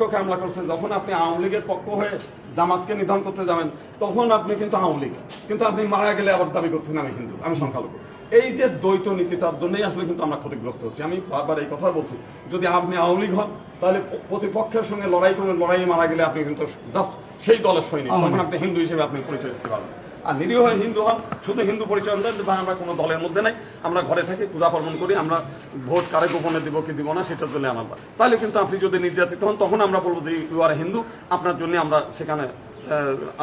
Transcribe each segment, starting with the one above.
পক্ষকে হামলা করছেন যখন আপনি আওয়ামী লীগের পক্ষ হয়ে জামাতকে নিধন করতে যাবেন তখন আপনি কিন্তু আওয়ামী লীগ। কিন্তু আপনি মারা গেলে আবার দাবি করছেন আমি হিন্দু আমি সংখ্যালঘু। এই যে দ্বৈত নীতিটার জন্যই আসলে কিন্তু আমরা ক্ষতিগ্রস্ত হচ্ছি। আমি বারবার এই কথা বলছি যদি আপনি আওয়ামী লীগ হন তাহলে প্রতিপক্ষের সঙ্গে লড়াই করবেন লড়াই মারা গেলে আপনি কিন্তু জাস্ট সেই দলের সৈনিক তখন আপনি হিন্দু হিসেবে আপনি পরিচয় দিতে পারবেন। আর নিরীহ হিন্দু হন, শুধু হিন্দু পরিচয় দেন, বা আমরা কোনো দলের মধ্যে নাই। আমরা ঘরে থাকি, পূজা পার্বণ করি, আমরা ভোট কারে গোপনে দিব, কি দিব না, সেটার জন্য আমার তাহলে কিন্তু আপনি যদি নির্যাতিত হন, তখন আমরা বলব যে ইউ আর হিন্দু আপনার জন্য আমরা সেখানে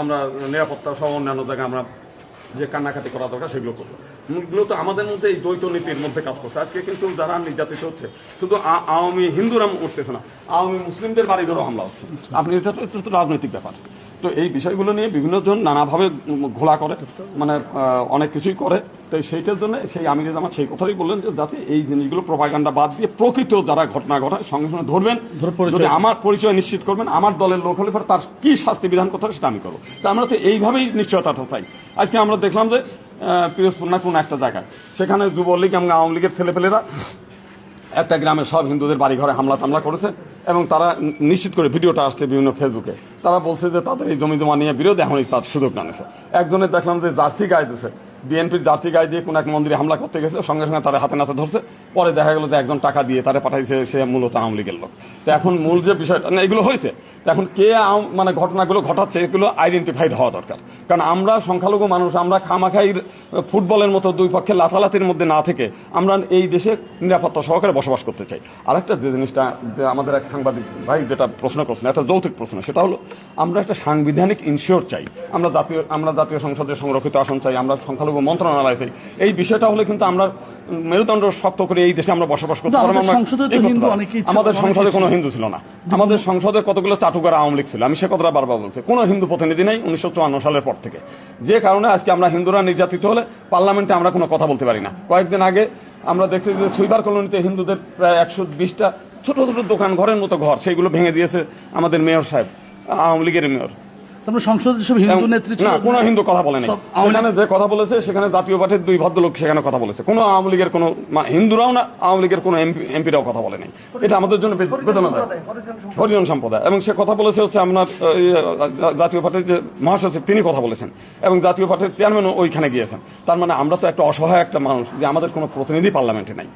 আমরা নিরাপত্তা সহ অন্যান্য জায়গায় আমরা যে কান্নাকাটি করা দরকার, সেগুলো করব। মূলত আমাদের মধ্যে এই দ্বৈত নীতির মধ্যে কাজ করছে। আজকে কিন্তু যারা নির্যাতিত হচ্ছে, শুধু আওয়ামী হিন্দুরা উঠতেছে না, আওয়ামী মুসলিমদের বাড়ি ঘরেও হামলা হচ্ছে। আপনি এটা তো রাজনৈতিক ব্যাপার। তো এই বিষয়গুলো নিয়ে বিভিন্ন জন নানাভাবে ঘোলা করে মানে অনেক কিছুই করে। তো সেইটার জন্য সেই আমির জামাত সেই কথাই বললেন যে যাতে এই জিনিসগুলো প্রপাগান্ডা বাদ দিয়ে প্রকৃত যারা ঘটনা ঘটায় সঙ্গে সঙ্গে ধরবেন যদি আমার পরিচয় নিশ্চিত করবেন আমার দলের লোক হলে পরে তার কি শাস্তি বিধান করতে হবে সেটা আমি করব। তা আমরা তো এইভাবেই নিশ্চয়তাটা চাই। আজকে আমরা দেখলাম যে পিরোজপুর না কোনো একটা জায়গায়। সেখানে যুবলীগ এবং আওয়ামী লীগের ছেলেপেলেরা একটা গ্রামের সব হিন্দুদের বাড়ি ঘরে হামলা টামলা করেছে এবং তারা নিশ্চিত করে ভিডিওটা আসছে বিভিন্ন ফেসবুকে। তারা বলছে যে তাদের এই জমি জমা নিয়ে বিরোধ এখন তার সুযোগ জানেছে একজনের দেখলাম যে জার্সি গায়ে দিছে। বিএনপির জার্সি গায়ে দিয়ে কোন এক মন্দিরে হামলা করতে গেছে, সঙ্গে সঙ্গে তারা হাতে নাতে ধরছে। পরে দেখা গেল যে একজন টাকা দিয়ে তারা পাঠাইছে, সে মূলত আওয়ামী লীগের লোক। তো এখন মূল যে বিষয়টা না, এগুলো হয়েছে। এখন কে মানে ঘটনাগুলো ঘটাচ্ছে, এগুলো আইডেন্টিফাইড হওয়া দরকার। কারণ আমরা সংখ্যালঘু মানুষ, আমরা খামাখাই ফুটবলের মতো দুই পক্ষে লাথালাতির মধ্যে না থেকে আমরা এই দেশে নিরাপত্তা সহকারে বসবাস করতে চাই। আরেকটা যে জিনিসটা, যে আমাদের এক সাংবাদিক ভাই যেটা প্রশ্ন করছেন একটা যৌতিক প্রশ্ন, সেটা হলো আমরা একটা সাংবিধানিক ইনশিওর চাই। আমরা জাতীয় আমরা জাতীয় সংসদে সংরক্ষিত আসন চাই, আমরা সংখ্যালঘু মন্ত্রণালয় চাই এই বিষয়টা হলে কিন্তু আমরা মেরুদণ্ড শক্ত করে এই দেশে আমরা বসবাস করতে পারব। আমাদের সংসদে কোনো হিন্দু ছিল না। আমাদের সংসদে কতগুলো চাটুকার আওয়ামী লীগ ছিল? আমি সে কথাটা বারবার বলছি। কোনো হিন্দু প্রতিনিধি নেই উনিশশো চুয়ান্ন সালের পর থেকে। যে কারণে আজকে আমরা হিন্দুরা নির্যাতিত হলে পার্লামেন্টে আমরা কোনো কথা বলতে পারি না। কয়েকদিন আগে আমরা দেখছি যে সুইবার কলোনিতে হিন্দুদের প্রায় একশো বিশটা ছোট ছোট দোকান ঘরের মতো ঘর সেইগুলো ভেঙে দিয়েছে আমাদের মেয়র সাহেব আওয়ামী লীগের মেয়র। তারপরে সংসদে সব হিন্দু নেত্রী ছিল কোনো হিন্দু কথা বলে নাই। সেখানে যে কথা বলেছে সেখানে জাতীয় পার্টির দুই ভদ্রলোক সেখানে কথা বলেছে। কোনো আওয়ামী লীগের কোনো হিন্দুরাও না আওয়ামী লীগের কোনো এমপিরাও কথা বলে নাই। এটা আমাদের জন্য বেদনাদায়ক। হরিজন সম্প্রদায়। এবং সে কথা বলেছে হচ্ছে আপনার জাতীয় পার্টির যে মহাসচিব তিনি কথা বলেছেন। এবং জাতীয় পার্টির চেয়ারম্যানও ওইখানে গিয়েছেন। তার মানে আমরা তো একটা অসহায় একটা মানুষ যে আমাদের কোনো প্রতিনিধি পার্লামেন্টে নাই।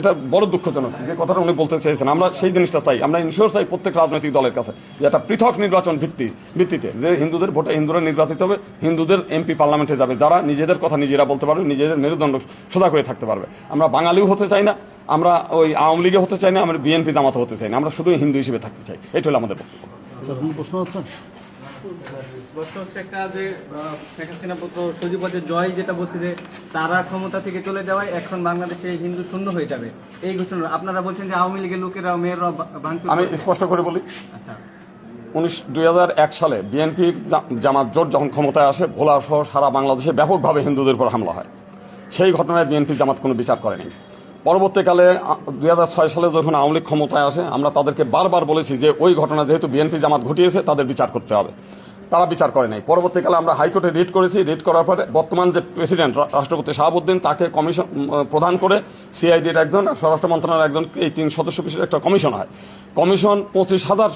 এটা বড় দুঃখজনক যে কথাটা উনি বলতে চেয়েছেন। আমরা সেই জিনিসটা চাই। আমরা ইনশোর চাই প্রত্যেক রাজনৈতিক দলের কাছে যে একটা পৃথক নির্বাচন ভিত্তি ভিত্তিতে যে হিন্দুদের ভোটে হিন্দুরা নির্বাচিত হবে হিন্দুদের এমপি পার্লামেন্টে যাবে। যারা নিজেদের কথা নিজেরা বলতে পারবে নিজেদের মেরুদণ্ড সোজা করে থাকতে পারবে। আমরা বাঙালিও হতে চাই না আমরা ওই আওয়ামী লীগে হতে চাই না আমরা বিএনপি জামাতে হতে চাই না আমরা শুধু হিন্দু হিসেবে থাকতে চাই। এটা হলো আমাদের বক্তব্য। আচ্ছা, প্রশ্ন হচ্ছে একটা যে শেখ হাসিনা পুত্র সজীবদের জয় যেটা বলছে যে তারা ক্ষমতা থেকে চলে যাওয়ায় এখন বাংলাদেশে হিন্দু শূন্য হয়ে যাবে। এই ঘোষণা আপনারা বলছেন যে আওয়ামী লীগের লোকেরা মেয়েরা আমি স্পষ্ট করে বলি। আচ্ছা। উনিশ দুই সালে বিএনপি জামাত জোট যখন ক্ষমতায় আসে ভোলা সহ সারা বাংলাদেশে ব্যাপকভাবে হিন্দুদের উপর হামলা হয়। সেই ঘটনায় বিএনপি জামাত কোনো বিচার করেনি। পরবর্তীকালে দু হাজার ছয় সালে যখন আওয়ামী লীগ ক্ষমতায় আসে আমরা তাদেরকে বারবার বলেছি যে ওই ঘটনা যেহেতু বিএনপি জামাত ঘটিয়েছে তাদের বিচার করতে হবে। তারা বিচার করে নাই। পরবর্তীকালে আমরা হাইকোর্টে রিট করেছি। রিট করার পরে বর্তমান যে প্রেসিডেন্ট রাষ্ট্রপতি শাহাবুদ্দিন তাকে কমিশন উম, প্রদান করে সিআইডির একজন স্বরাষ্ট্র মন্ত্রণালয়ের একজন এই তিন সদস্য বিশিষ্ট একটা কমিশন হয়। কমিশন পঁচিশ হাজার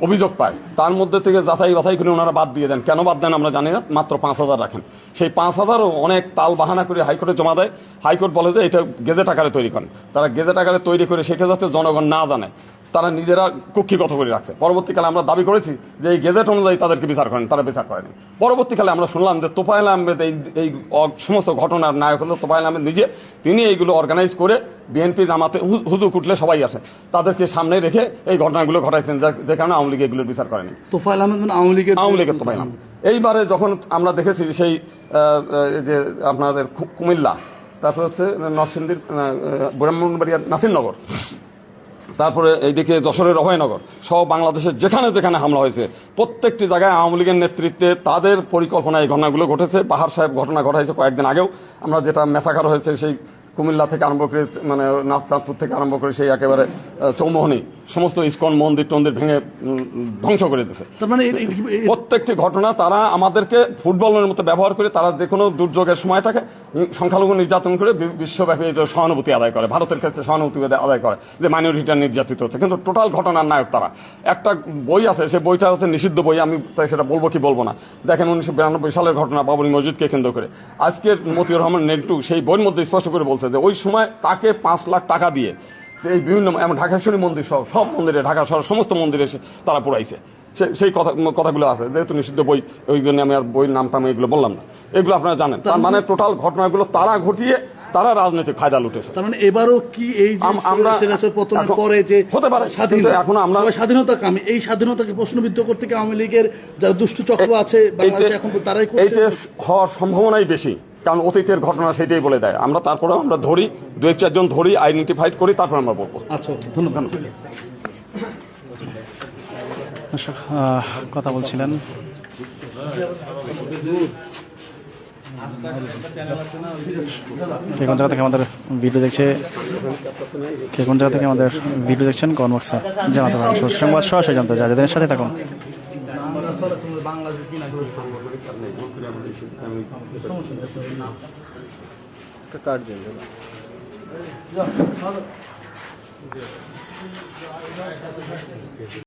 অভিযোগ পায়। তার মধ্যে থেকে যাচাই বাছাই করে ওনারা বাদ দিয়ে দেন। কেন বাদ দেন আমরা জানি না। মাত্র পাঁচ হাজার রাখেন। সেই পাঁচ হাজারও অনেক তাল বাহানা করে হাইকোর্টে জমা দেয়। হাইকোর্ট বলে যে এটা গেজেট আকারে তৈরি করেন। তারা গেজেট আকারে তৈরি করে সেটা যাতে জনগণ না জানে। তারা নিজেরা কক্ষিগত করে রাখছে। পরবর্তীকালে আমরা দাবি করেছি যে এই গেজেট অনুযায়ী তাদেরকে বিচার করেন তারা বিচার করেনি। পরবর্তীকালে আমরা শুনলাম যে তোফায়েল আহমেদ এই এই সমস্ত ঘটনার নায়ক হলো তোফায়েল আহমেদ নিজে। তিনি এইগুলো অর্গানাইজ করে বিএনপি জামাতে হুজু কুটলে সবাই আসে। তাদেরকে সামনে রেখে এই ঘটনাগুলো ঘটাইছেন যা- কারণে আওয়ামী লীগ এগুলোর বিচার করেনি। তোফায়েল আহমেদ মানে আওয়ামী লীগের আওয়ামী লীগের তোফায়েল আহমেদ। এইবারে যখন আমরা দেখেছি সেই যে আপনাদের কুমিল্লা তারপর হচ্ছে নরসিংদীর ব্রাহ্মণবাড়িয়ার নাসিরনগর। তারপরে এইদিকে যশোরের অভয়নগর সহ বাংলাদেশের যেখানে যেখানে হামলা হয়েছে প্রত্যেকটি জায়গায় আওয়ামী লীগের নেতৃত্বে তাদের পরিকল্পনায় এই ঘটনাগুলো ঘটেছে। বাহার সাহেব ঘটনা ঘটাইছে কয়েকদিন আগেও। আমরা যেটা মেসাকার হয়েছে সেই কুমিল্লা থেকে আরম্ভ করে মানে নাথচাঁদপুর থেকে আরম্ভ করে সেই একেবারে চৌমোহনী সমস্ত ইস্কন মন্দির টন্দির ভেঙে ধ্বংস করে দিয়েছে। মানে প্রত্যেকটি ঘটনা তারা আমাদেরকে ফুটবলের মতো ব্যবহার করে তারা যে কোনো দুর্যোগের সময়টাকে সংখ্যালঘু নির্যাতন করে বিশ্বব্যাপী সহানুভূতি আদায় করে, ভারতের ক্ষেত্রে সহানুভূতি আদায় করে, যে মাইনরিটিরা নির্যাতিত হচ্ছে। কিন্তু টোটাল ঘটনার নায়ক তারা। একটা বই আছে, সেই বইটা হচ্ছে নিষিদ্ধ বই, আমি তাই সেটা বলব কি বলব না। দেখেন উনিশশো বিরানব্বই সালের ঘটনা বাবরি মসজিদকে কেন্দ্র করে। আজকে মতিউর রহমান নেন্টু সেই বইয়ের মধ্যে স্পষ্ট করে বলছে যে, ওই সময় তাকে পাঁচ লাখ টাকা দিয়ে, এই বিভিন্ন ঢাকেশ্বরী মন্দির সহ, সব মন্দিরে, ঢাকা শহর সমস্ত মন্দিরে তারা পুরাইছে। সেই কথা কথাগুলো আছে। যেহেতু নিষিদ্ধ বই ওই জন্য আমি আর বইয়ের নামটা আমি এগুলো বললাম না। এগুলো আপনারা জানেন। তার মানে টোটাল ঘটনাগুলো তারা ঘটিয়ে তারা রাজনৈতিক ফায়দা লুটেছে। তার মানে এবারও কি এই আমরা- পতনের পরে যে হতে পারে, স্বাধীন কিন্তু এখন আমরা- স্বাধীনতা কামী। এই স্বাধীনতাকে প্রশ্নবিদ্ধ করতে কি আওয়ামী লীগের যারা দুষ্ট চক্র আছে এখন তারাই এইটা হওয়ার সম্ভাবনাই বেশি কারণ অতীতের ঘটনা সেটাই বলে দেয়। আমরা তারপরেও আমরা ধরি দু এক চারজন ধরি আইডেন্টিফাইড করি তারপর আমরা বলব। আচ্ছা ধন্যবাদ। দর্শক কথা বলছিলেন। কে কোন জায়গা থেকে আমাদের ভিডিও দেখছে? কে কোন জায়গা থেকে আমাদের ভিডিও দেখছেন? কনবক্সে জানাতে পারেন। সংবাদ, সরাসরি জানতে চাই। যাদের সাথে থাকুন।